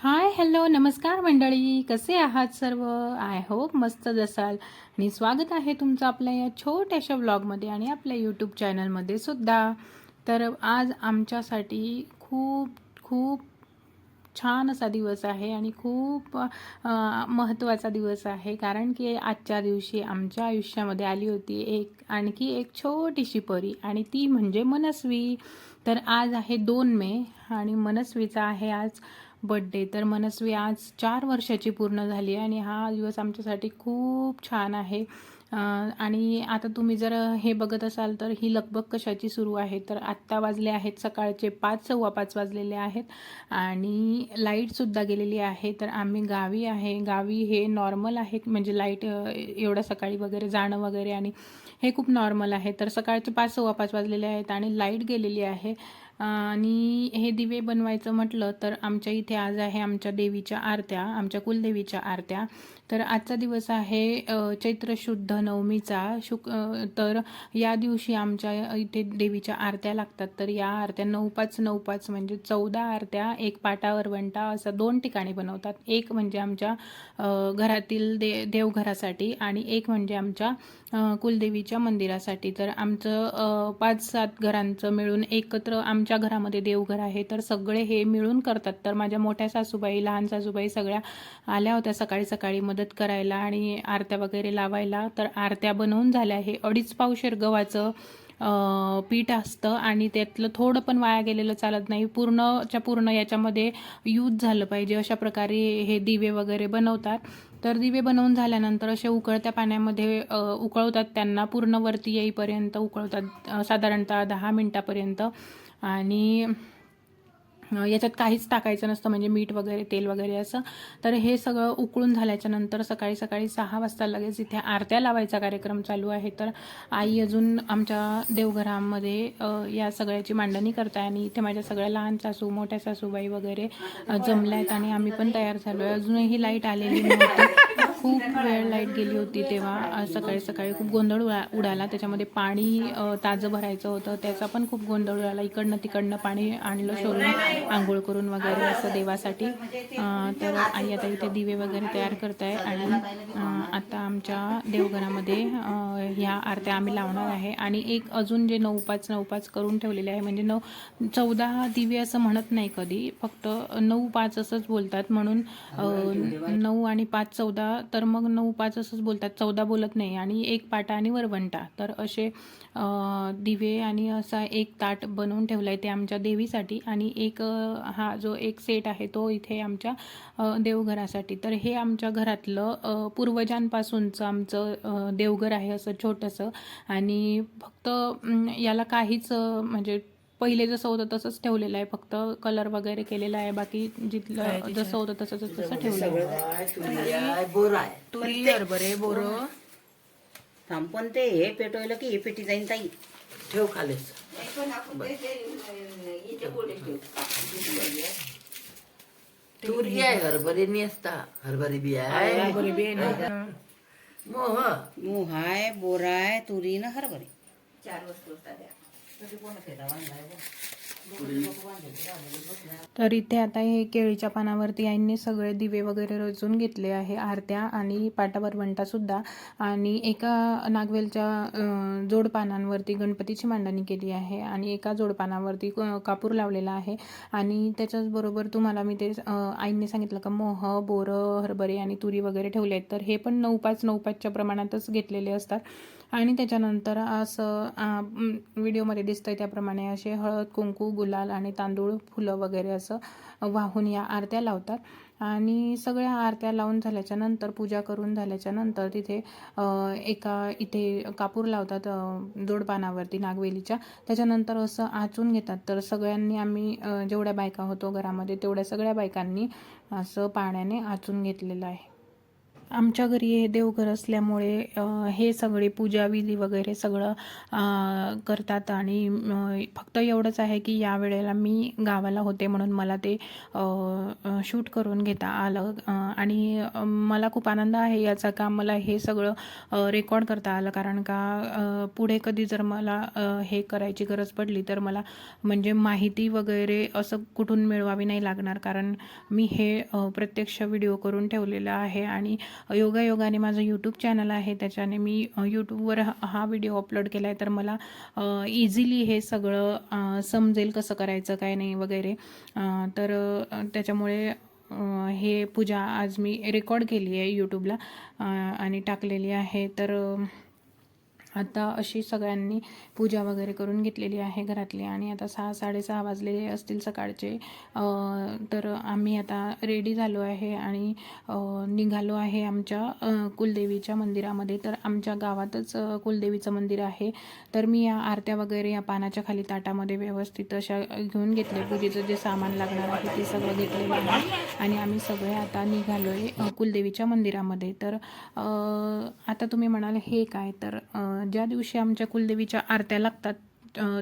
Hi hello नमस्कार मंडळी. कसे आहात सर्व? आय होप मस्त असाल. आणि स्वागत आहे तुमचं आपल्या या छोट्याशा व्लॉगमध्ये आणि आपल्या यूट्यूब चॅनलमध्ये सुद्धा. तर आज आमच्यासाठी खूप खूप छान असा दिवस आहे आणि खूप महत्त्वाचा दिवस आहे. कारण की आजच्या दिवशी आमच्या आयुष्यामध्ये आली होती एक आणखी एक छोटीशी परी आणि ती म्हणजे मनस्वी. तर आज आहे दोन मे आणि मनस्वीचा आहे आज बड्डे तर मनस्वी आज चार वर्षाची पूर्ण झाली आहे आणि हा दिवस आमच्यासाठी खूप छान आहे. आणि आता तुम्ही जर हे बघत असाल तर ही लगबग कशाची सुरू आहे? तर आत्ता वाजले आहेत सकाळचे पाच सव्वा पाच वाजलेले आहेत आणि लाईटसुद्धा गेलेली आहे. तर आम्ही गावी आहे. गावी हे नॉर्मल आहे. म्हणजे लाइट एवढं सकाळी वगैरे जाणं वगैरे आणि हे खूप नॉर्मल आहे. तर सकाळचे पाच सव्वा पाच वाजलेले आहेत आणि लाइट गेलेली आहे. आणि हे दिवे बनवायचं म्हटलं तर आमच्या इथे आज आहे आमच्या देवीच्या आरत्या आमच्या कुलदेवीच्या आरत्या. तर आजचा दिवस आहे चैत्र शुद्ध नवमीचा. शुक तर या दिवशी आमच्या इथे देवीच्या आरत्या लागतात. तर या आरत्या नऊ पाच नऊ पाच म्हणजे चौदा आरत्या एक पाटा वरवंटा असं दोन ठिकाणी बनवतात. एक म्हणजे आमच्या घरातील दे देवघरासाठी आणि एक म्हणजे आमच्या कुलदेवीच्या मंदिरासाठी. तर आमचं पाच सात घरांचं मिळून एकत्र आमच्या घरामध्ये देवघर आहे तर सगळे हे मिळून करतात. तर माझ्या मोठ्या सासूबाई लहान सासूबाई सगळ्या आल्या होत्या सकाळी सकाळी मदत करायला आणि आरत्या वगैरे लावायला. तर आरत्या बनवून झाल्या. हे अडीच पावशेर गव्हाचं पीठ असतं आणि त्यातलं थोडं पण वाया गेलेलं चालत नाही. पूर्णच्या पूर्ण याच्यामध्ये यूज झालं पाहिजे. अशा प्रकारे हे दिवे वगैरे बनवतात. तर दिवे बनवून झाल्यानंतर असे उकळत्या पाण्यामध्ये उकळवतात त्यांना. पूर्ण वरती येईपर्यंत उकळवतात साधारणतः दहा मिनटापर्यंत. आणि याच्यात काहीच टाकायचं नसतं म्हणजे मीठ वगैरे तेल वगैरे असं. तर हे सगळं उकळून झाल्याच्यानंतर सकाळी सकाळी सहा वाजता लगेच इथे आरत्या लावायचा कार्यक्रम चालू आहे. तर आई अजून आमच्या देवघरामध्ये या सगळ्याची मांडणी करताय आणि इथे माझ्या सगळ्या लहान सासू मोठ्या सासूबाई वगैरे जमल्या आहेत आणि आम्ही पण तयार झालो आहे अजूनही लाइट आलेली नव्हती. खूप वेळ लाइट गेली होती तेव्हा. सकाळी सकाळी खूप गोंधळ उडा उडाला. त्याच्यामध्ये पाणी ताजं भरायचं होतं. त्याचा पण खूप गोंधळ उडाला. इकडनं तिकडनं पाणी आणलं शोधून आंघोळ करून वगैरे असं देवासाठी. तर आई आता इथे दिवे वगैरे तयार करताय आणि आता आमच्या देवघरामध्ये ह्या आरत्या आम्ही लावणार आहे. आणि एक अजून जे नऊ पाच नऊ पाच करून ठेवलेले आहे. म्हणजे नऊ चौदा दिवे असं म्हणत नाही कधी. फक्त नऊ पाच असंच बोलतात. म्हणून नऊ आणि पाच चौदा तर मग नऊ पाच असंच बोलतात चौदा बोलत नाही आणि एक पाटा आणि वरवंटा. तर असे दिवे आणि असा एक ताट बनवून ठेवलं आहे ते आमच्या देवीसाठी आणि एक हा जो एक सेट आहे तो इथे आमच्या देवघरासाठी. तर हे आमच्या घरातलं पूर्वजांपासूनचं आमचं देवघर आहे असं छोटंसं आणि फक्त याला काहीच म्हणजे पहिले जसं होतं तसंच ठेवलेलं आहे. फक्त कलर वगैरे केलेला आहे. बाकी जिथलं जसं होतं तसं तसं ठेवलं आहे. बोर आहे. तुरी हरभरे बोरं. थांब पण ते हे पेटवलं की हे पेटी जाईन ताई. ठेव खालीच. तुरी आहे हरभरे नसता. हरभरे बी आहे. मोह. मूग आहे बोर आहे तुरी न हरभरे. तर इथे आता हे केळीच्या पानावरती आईंनी सगळे दिवे वगैरे रचून घेतले आहे आरत्या आणि पाटावर वंटासुद्धा आणि एका नागवेलच्या जोडपानांवरती गणपतीची मांडणी केली आहे आणि एका जोडपानावरती क- कापूर लावलेला आहे. आणि त्याच्याचबरोबर तुम्हाला मी ते आईंनी सांगितलं का मोह बोरं हरभरे आणि तुरी वगैरे ठेवले आहेत. तर हे पण नऊ पाच नऊ पाचच्या प्रमाणातच घेतलेले असतात. आणि त्याच्यानंतर असं व्हिडिओमध्ये दिसतं व्हिडिओमध्ये दिसतंय त्याप्रमाणे असे हळद कुंकू गुलाल आणि तांदूळ फुलं वगैरे असं वाहून या आरत्या लावतात. आणि सगळ्या आरत्या लावून झाल्याच्यानंतर पूजा करून झाल्याच्यानंतर तिथे एका इथे कापूर लावतात जोडपानावरती नागवेलीच्या. त्याच्यानंतर असं आचून घेतात. तर सगळ्यांनी आम्ही जेवढ्या बायका होतो घरामध्ये तेवढ्या सगळ्या बायकांनी असं पाण्याने आचून घेतलेलं आहे. आमच्या घरी हे देवघर असल्यामुळे हे सगळे पूजा विधी वगैरे सगळं करतात आणि फक्त एवढंच आहे की या वेळेला मी गावाला होते म्हणून मला ते शूट करून घेता आलं. आणि मला खूप आनंद आहे याचा का मला हे सगळं रेकॉर्ड करता आलं. कारण का पुढे कधी जर मला हे करायची गरज पडली तर मला म्हणजे माहिती वगैरे असं कुठून मिळवावी नाही लागणार. कारण मी हे प्रत्यक्ष व्हिडिओ करून ठेवलेलं आहे आणि योगायोगाने माझं यूट्यूब चॅनल आहे. त्याच्याने मी यूट्यूबवर हा हा व्हिडिओ अपलोड केला आहे तर मला इझिली हे सगळं समजेल कसं करायचं काय नाही वगैरे. तर त्याच्यामुळे हे पूजा आज मी रेकॉर्ड केली आहे यूट्यूबला आणि टाकलेली आहे. तर आता अशी सगळ्यांनी पूजा वगैरे करून घेतलेली आहे घरातली आणि आता सहा साडेसहा वाजलेले असतील सकाळचे. तर आम्ही आता रेडी झालो आहे आणि निघालो आहे आमच्या कुलदेवीच्या मंदिरामध्ये. तर आमच्या गावातच कुलदेवीचं मंदिर आहे. तर मी या आरत्या वगैरे या पानाच्या खाली ताटामध्ये व्यवस्थित अशा घेऊन घेतले. पूजेचं जे सामान लागणार आहे ते सगळं घेतलेलं आहे. आणि आम्ही सगळे आता निघालो आहे कुलदेवीच्या मंदिरामध्ये. तर आता तुम्ही म्हणाल हे काय? तर ज्या दिवशी आमच्या कुलदेवीच्या आरत्या लागतात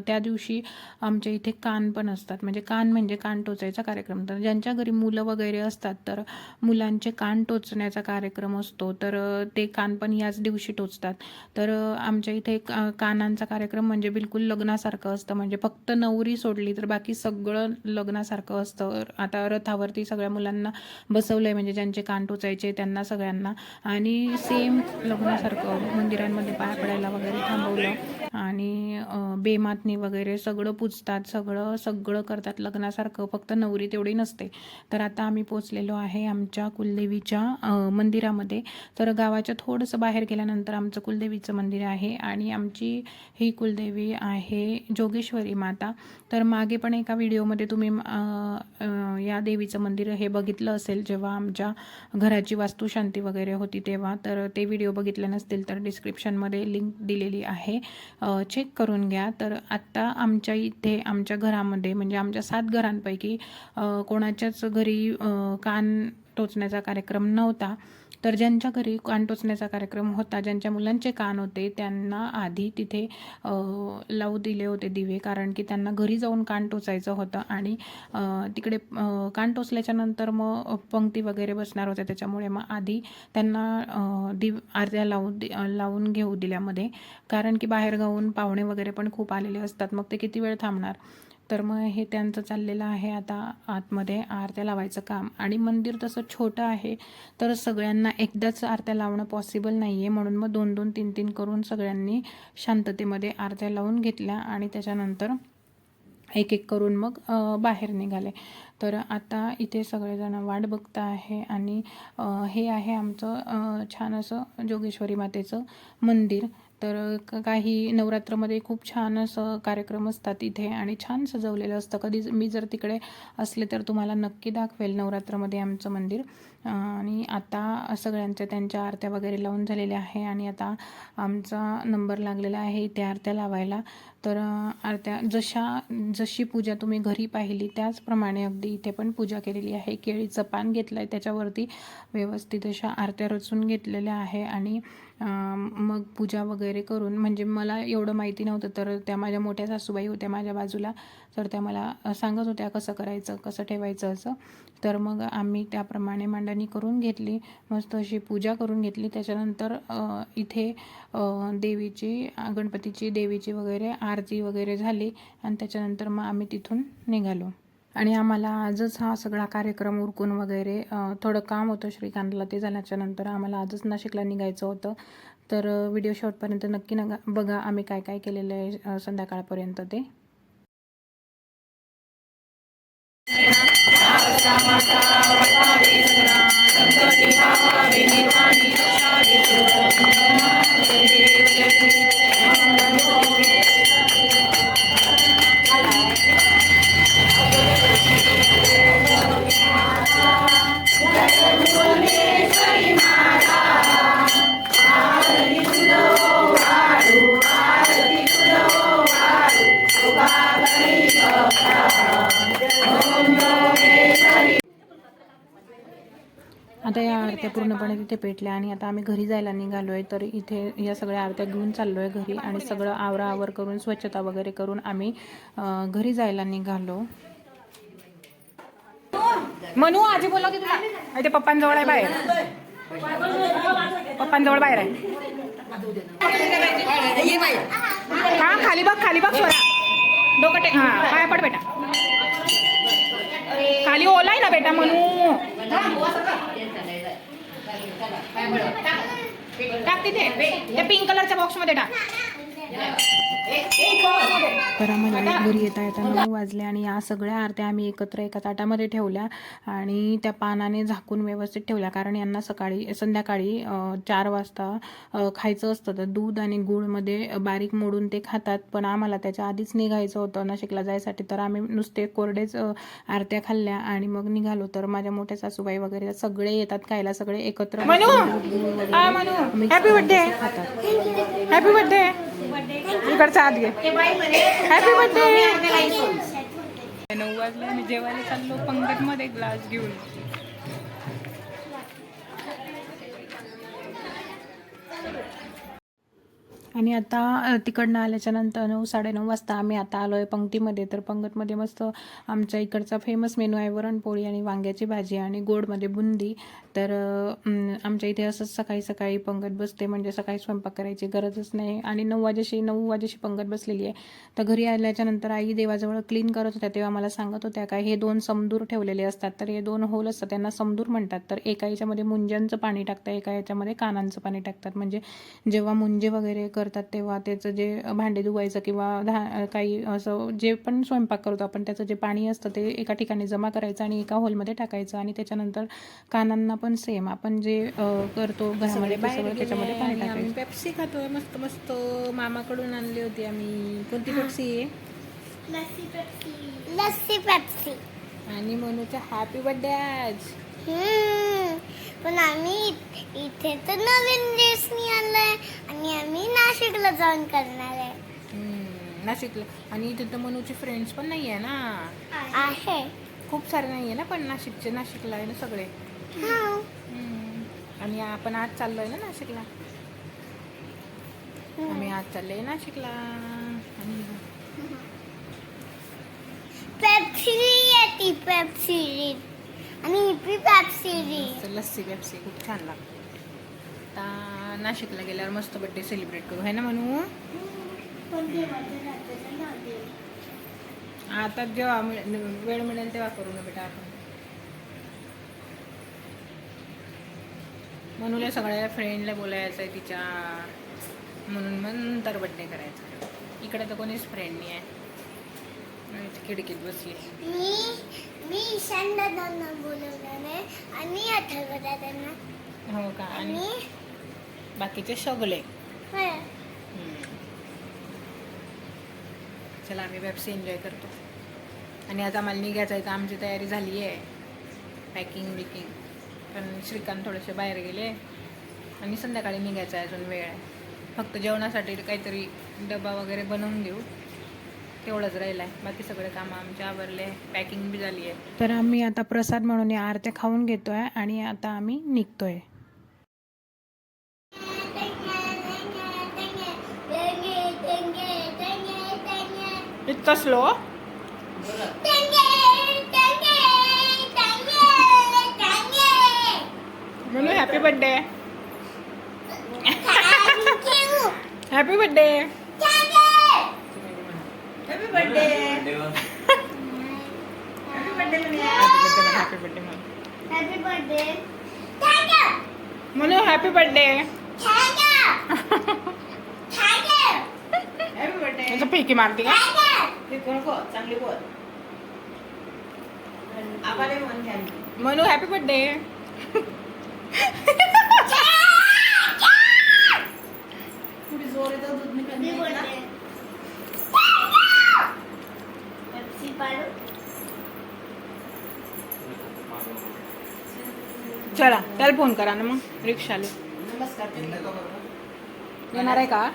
त्या दिवशी आमच्या इथे कान पण असतात. म्हणजे कान म्हणजे कान टोचायचा कार्यक्रम. तर ज्यांच्या घरी मुलं वगैरे असतात तर मुलांचे कान टोचण्याचा कार्यक्रम असतो. तर ते कान पण याच दिवशी टोचतात. तर आमच्या इथे का- कानांचा कार्यक्रम म्हणजे बिलकुल लग्नासारखं असतं. म्हणजे फक्त नवरी सोडली तर बाकी सगळं लग्नासारखं असतं. आता रथावरती सगळ्या मुलांना बसवलं आहे म्हणजे ज्यांचे कान टोचायचे त्यांना सगळ्यांना. आणि सेम लग्नासारखं मंदिरांमध्ये पाया पडायला वगैरे थांबवलं. आणि बे बेमातनी वगैरे सगळं पूजतात सगळं सगळं करतात. लग्नासारखं फक्त नवरी तेवढी नसते. तर आता आम्ही पोचलेलो आहे आमच्या कुलदेवीच्या मंदिरामध्ये. तर गावाच्या थोडंसं बाहेर गेल्यानंतर आमचं कुलदेवीचं मंदिर आहे आणि आमची ही कुलदेवी आहे जोगेश्वरी माता. तर मागे पण एका व्हिडिओमध्ये तुम्ही या देवीचं मंदिर हे बघितलं असेल. जेव्हा आमच्या घराची वास्तुशांती वगैरे होती तेव्हा तर ते व्हिडिओ बघितले नसतील तर डिस्क्रिप्शनमध्ये लिंक दिलेली आहे. चेक करून घ्या. तर तर आत्ता आमच्या इथे आमच्या घरामध्ये म्हणजे आमच्या सात घरांपैकी कोणाच्याच घरी कान टोचण्याचा कार्यक्रम नव्हता. तर ज्यांच्या घरी कान टोचण्याचा कार्यक्रम होता ज्यांच्या मुलांचे कान होते त्यांना आधी तिथे लावू दिले होते दिवे कारण की त्यांना घरी जाऊन कान टोचायचं होतं आणि तिकडे कान टोचल्याच्या नंतर मग पंक्ती वगैरे बसणार होत्या. त्याच्यामुळे मग आधी त्यांना दि दिव आरत्या लावू लावून घेऊ दिल्यामध्ये. कारण की बाहेर गाऊन पाहुणे वगैरे पण खूप आलेले असतात. मग ते किती वेळ थांबणार? तर मग हे त्यांचं चाललेलं आहे आता आतमध्ये आरत्या लावायचं काम. आणि मंदिर तसं छोटं आहे तर सगळ्यांना एकदाच आरत्या लावणं पॉसिबल नाही आहे म्हणून मग दोन दोन तीन तीन करून सगळ्यांनी शांततेमध्ये आरत्या लावून घेतल्या आणि त्याच्यानंतर एक एक करून मग बाहेर निघाले. तर आता इथे सगळेजण वाट बघता आहे आणि हे आहे आमचं छान असं जोगेश्वरी मातेचं मंदिर. तर क- काही नवरात्रमध्ये खूप छान असं कार्यक्रम असतात इथे आणि छान सजवलेलं असतं. कधी मी जर तिकडे असले तर तुम्हाला नक्की दाखवेल नवरात्रमध्ये आमचं मंदिर. आणि आता सगळ्यांच्या त्यांच्या आरत्या वगैरे लावून झालेल्या आहे आणि आता आमचा नंबर लागलेला आहे इथे आरत्या लावायला. तर आरत्या जशा जशी पूजा तुम्ही घरी पाहिली त्याचप्रमाणे अगदी इथे पण पूजा केलेली आहे. केळीचं पान घेतलं आहे त्याच्यावरती व्यवस्थित अशा आरत्या रचून घेतलेल्या आहे आणि मग पूजा वगैरे करून म्हणजे मला एवढं माहिती नव्हतं तर त्या माझ्या मोठ्या सासूबाई होत्या माझ्या बाजूला तर त्या मला सांगत होत्या कसं करायचं कसं ठेवायचं असं. तर मग आम्ही त्याप्रमाणे मांडणी करून घेतली. मस्त अशी पूजा करून घेतली. त्याच्यानंतर इथे देवीची गणपतीची देवीची वगैरे आरती वगैरे झाली आणि त्याच्यानंतर मग आम्ही तिथून निघालो. आणि आम्हाला आजच हा सगळा कार्यक्रम उरकून वगैरे थोडं काम होतं श्रीकांतला ते झाल्याच्यानंतर. आम्हाला आजच नाशिकला निघायचं होतं. तर व्हिडिओ शॉर्टपर्यंत नक्की नगा बघा आम्ही काय काय केलेलं आहे संध्याकाळपर्यंत ते. samasta vasavina samtani bhavini vani तिथे पेटल्या आणि आता आम्ही घरी जायला निघालो आहे तर इथे या सगळ्या आरत्या घेऊन चाललो आहे घरी आणि सगळं आवराआवर करून स्वच्छता वगैरे करून आम्ही घरी जायला निघालो. मनू आजी बोलव की पप्पांजवळ आहे बाहेर. पप्पांजवळ बाहेर आहे. हा खाली बघ खाली बघ स्वरा. डोकं टे हा पाया पड बेटा. खाली ओलाय ना बेटा म्हणू टाक तिथे. त्या पिंक कलरच्या बॉक्समध्ये टाक. तर आम्हाला घरी येता येता नऊ वाजले आणि या सगळ्या आरत्या आम्ही एकत्र एका ताटामध्ये ठेवल्या आणि त्या पानाने झाकून व्यवस्थित ठेवल्या. कारण यांना सकाळी संध्याकाळी चार वाजता खायचं असतं. तर दूध आणि गुळमध्ये बारीक मोडून ते खातात. पण आम्हाला त्याच्या आधीच निघायचं होतं नाशिकला जायसाठी. तर आम्ही नुसते कोरडेच आरत्या खाल्ल्या आणि मग निघालो. तर माझ्या मोठ्या सासूबाई वगैरे सगळे येतात खायला सगळे एकत्र Manu! Happy birthday happy birthday इकडचा हात घे. हॅपी बर्थडे नऊ वाजले मी जेवायला चाललो पंगत मध्ये ग्लास घेऊन आणि आता तिकडनं आल्याच्यानंतर नऊ साडेनऊ वाजता आम्ही आता आलो आहे पंक्तीमध्ये तर पंगतमध्ये मस्त आमच्या इकडचा फेमस मेनू आहे वरणपोळी आणि वांग्याची भाजी आणि गोडमध्ये बुंदी. तर आमच्या इथे असंच सकाळी सकाळी पंगत बसते म्हणजे सकाळी स्वयंपाक करायची गरजच नाही. आणि नऊ वाजेशी नऊ वाजेशी पंगत बसलेली आहे. तर घरी आल्याच्यानंतर आई देवाजवळ क्लीन करत होत्या तेव्हा मला सांगत होत्या काय हे दोन समदूर ठेवलेले असतात. तर हे दोन होल असतात त्यांना समदूर म्हणतात. तर एका याच्यामध्ये मुंज्यांचं पाणी टाकतात एका याच्यामध्ये कानांचं पाणी टाकतात. म्हणजे जेव्हा मुंजे वगैरे करतात तेव्हा त्याचं जे भांडे धुवायचं किंवा धा काही असं जे पण स्वयंपाक करतो आपण त्याचं जे पाणी असतं ते एका ठिकाणी जमा करायचं आणि एका होलमध्ये टाकायचं. आणि त्याच्यानंतर कानांना पण सेम आपण जे करतो घरामध्ये त्याच्यामध्ये पाणी टाकायचं. पेप्सी खातोय मस्त मस्त मामाकडून आणली होती आम्ही. कोणती पेप्सी आहे? लस्सी पेप्सी आणि मनूचा हॅपी बर्थडे आज. पण आम्ही इथे तर नवीन ड्रेसनी आणलाय आणि आम्ही नाशिकला जाऊन करणार आहे. हम्म, नाशिकला. आणि इथे तर मनूचे फ्रेंड्स पण नाही आहे ना? आहे. खूप सारे नाही आहे ना पण नाशिकचे? नाशिकला आहे ना सगळे. आणि आपण आज चाललोय ना नाशिकला. आम्ही आज चाललोय नाशिकला. आणि पेप्सी येते पेप्सी. आणि हिपी पेप्सी. मस्त लस्सी पेप्सी खूप छान लागते. आता नाशिकला गेल्यावर मस्त बड्डे सेलिब्रेट करू है ना म्हणू आता जेव्हा वेळ मिळेल तेव्हा करू ना बेटा आपण. म्हणून सगळ्या फ्रेंडला बोलायचं आहे तिच्या म्हणून मग नंतर बड्डे करायचा. इकडे तर कोणीच फ्रेंड नाही आहे. खिडकीत बसली. मी मी ईशान दादांना बोलवणार आहे आणि अथर्व दादांना हो का? आणि बाकीचे सगळे. होय. चला आम्ही वेबसी एन्जॉय करतो. आणि आता आम्हाला निघायचं आहे तर आमची तयारी झाली आहे. पॅकिंग बिकिंग पण श्रीकांत थोडेसे बाहेर गेले. आणि संध्याकाळी निघायचं आहे अजून वेळ. आहे फक्त जेवणासाठी काहीतरी डबा वगैरे बनवून देऊ. तेवढंच राहिलं आहे बाकी सगळे कामं आमचे आवरले. पॅकिंग बी झाली आहे. तर आम्ही आता प्रसाद म्हणून या आरत्या खाऊन घेतो आहे आणि आता आम्ही निघतोय. इतकं स्लो म्हणून happy birthday happy birthday happy birthday happy birthday Happy birthday. म्हणून हॅपी बर्थडे you. याचं फेकी मारते का. चांगली बोल म्हण म्हणू हॅपी बर्थडे चला त्याला फोन करा ना मग. रिक्षाले. नमस्कार. येणार आहे का?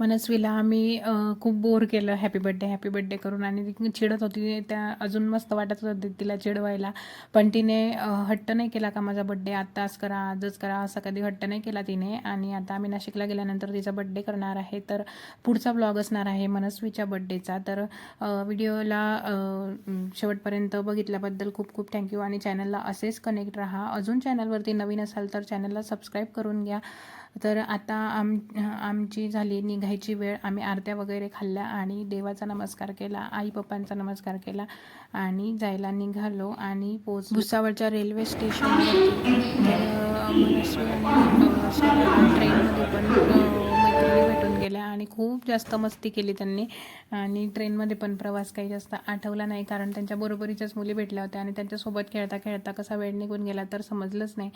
मनस्वीला आम्ही खूप बोर केलं हॅपी बड्डे हॅपी बड्डे करून आणि ती चिडत होती. त्या अजून मस्त वाटत होती तिला चिडवायला. पण तिने हट्ट नाही केला का माझा बड्डे आत्ताच करा आजच करा असा कधी हट्ट नाही केला तिने. आणि आता आम्ही नाशिकला गेल्यानंतर तिचा बड्डे करणार आहे. तर पुढचा ब्लॉग असणार आहे मनस्वीच्या बड्डेचा तर व्हिडिओला शेवटपर्यंत बघितल्याबद्दल खूप खूप थँक्यू आणि चॅनलला असेच कनेक्ट राहा. अजून चॅनलवरती नवीन असाल तर चॅनलला सबस्क्राईब करून घ्या. तर आता आम आमची झाली निघायची वेळ. आम्ही आरत्या वगैरे खाल्ल्या आणि देवाचा नमस्कार केला आई पप्पांचा नमस्कार केला आणि जायला निघालो आणि पोच भुसावळच्या रेल्वे स्टेशनवरती. ट्रेनमध्ये पण गेल्या आणि खूप जास्त मस्ती केली त्यांनी. आणि ट्रेनमध्ये पण प्रवास काही जास्त आठवला नाही कारण त्यांच्या बरोबरीच्याच मुली भेटल्या होत्या आणि त्यांच्यासोबत खेळता खेळता कसा वेळ निघून गेला तर समजलंच नाही.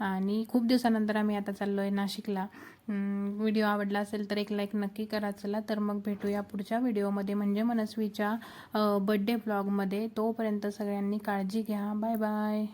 आणि खूप दिवसानंतर आम्ही आता चाललो आहे नाशिकला व्हिडिओ आवडला असेल तर एक लाईक नक्की करा चला तर मग भेटूया पुढच्या व्हिडिओमध्ये. म्हणजे मनस्वीच्या बड्डे ब्लॉगमध्ये तोपर्यंत सगळ्यांनी काळजी घ्या. Bye bye.